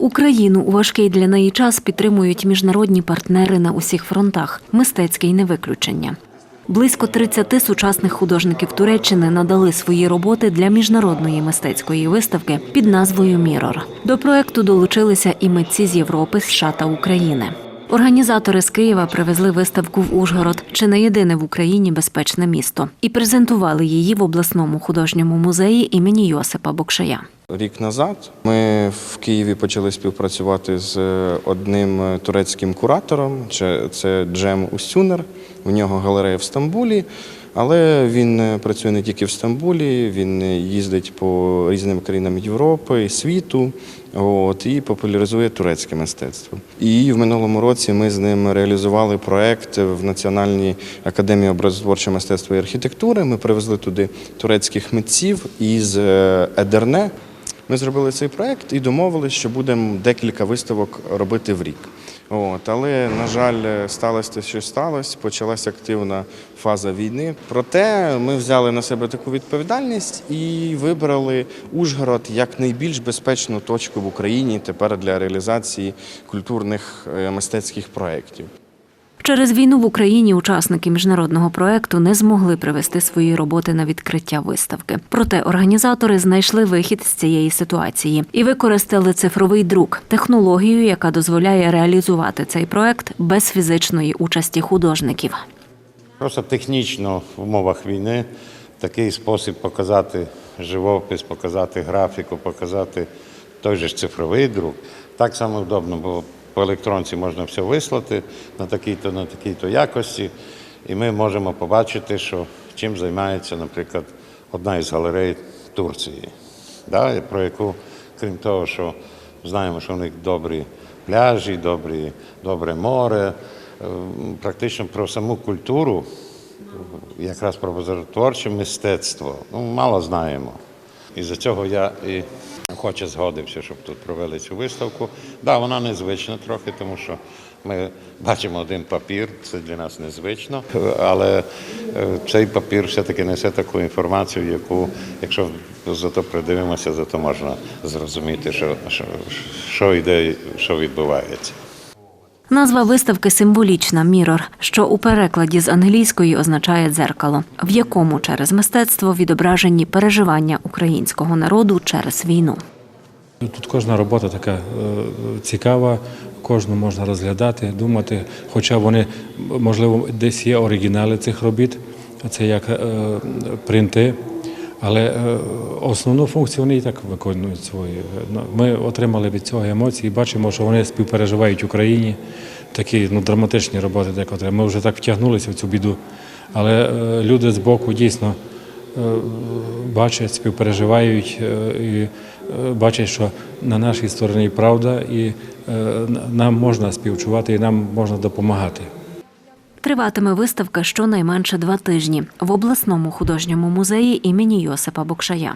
Україну у важкий для неї час підтримують міжнародні партнери на усіх фронтах. Мистецьке й не виключення. Близько 30 сучасних художників Туреччини надали свої роботи для міжнародної мистецької виставки під назвою Мірор. До проекту долучилися і митці з Європи, США та України. Організатори з Києва привезли виставку в Ужгород, чи не єдине в Україні безпечне місто, і презентували її в обласному художньому музеї імені Йосипа Бокшая. Рік назад ми в Києві почали співпрацювати з одним турецьким куратором. Це- Джем Устюнер. В нього галерея в Стамбулі. Але він працює не тільки в Стамбулі, він їздить по різним країнам Європи світу. От, і популяризує турецьке мистецтво. І в минулому році ми з ним реалізували проект в Національній академії образотворчого мистецтва і архітектури. Ми привезли туди турецьких митців із е, Едерне. Ми зробили цей проект і домовились, що будемо декілька виставок робити в рік. От, але, на жаль, сталося те, що сталося, почалася активна фаза війни. Проте ми взяли на себе таку відповідальність і вибрали Ужгород як найбільш безпечну точку в Україні тепер для реалізації культурних е, мистецьких проєктів. Через війну в Україні учасники міжнародного проекту не змогли привести свої роботи на відкриття виставки. Проте організатори знайшли вихід з цієї ситуації і використали цифровий друк, технологію, яка дозволяє реалізувати цей проект без фізичної участі художників. Просто технічно в умовах війни такий спосіб показати живопис, показати графіку, показати той же цифровий друк. Так само вдобно, бо по електронці можна все вислати на такій-то, на такій-то якості, і ми можемо побачити, що чим займається, наприклад, одна із галерей Турції, да, про яку, крім того, що знаємо, що у них добрі пляжі, добрі, добре море, е, практично про саму культуру якраз про образотворче мистецтво. Ну, мало знаємо. І за цього я і хоче згодився, щоб тут провели цю виставку. Да, вона незвична трохи, тому що ми бачимо один папір, це для нас незвично, але е, цей папір все-таки несе таку інформацію, яку, якщо зато придивимося, зато можна зрозуміти, що, що, що йде, що відбувається. Назва виставки символічна Мірор, що у перекладі з англійської означає дзеркало, в якому через мистецтво відображені переживання українського народу через війну. Тут кожна робота така е, цікава, кожну можна розглядати, думати. Хоча вони, можливо, десь є оригінали цих робіт, це як е, принти, але е, основну функцію вони і так виконують свою. Ну, Ми отримали від цього емоції, бачимо, що вони співпереживають Україні. Такі ну, драматичні роботи, отримали. Ми вже так втягнулися в цю біду. Але е, люди з боку дійсно е, бачать, співпереживають і бачать, що на нашій стороні правда, і нам можна співчувати, і нам можна допомагати. Триватиме виставка щонайменше два тижні в обласному художньому музеї імені Йосипа Бокшая.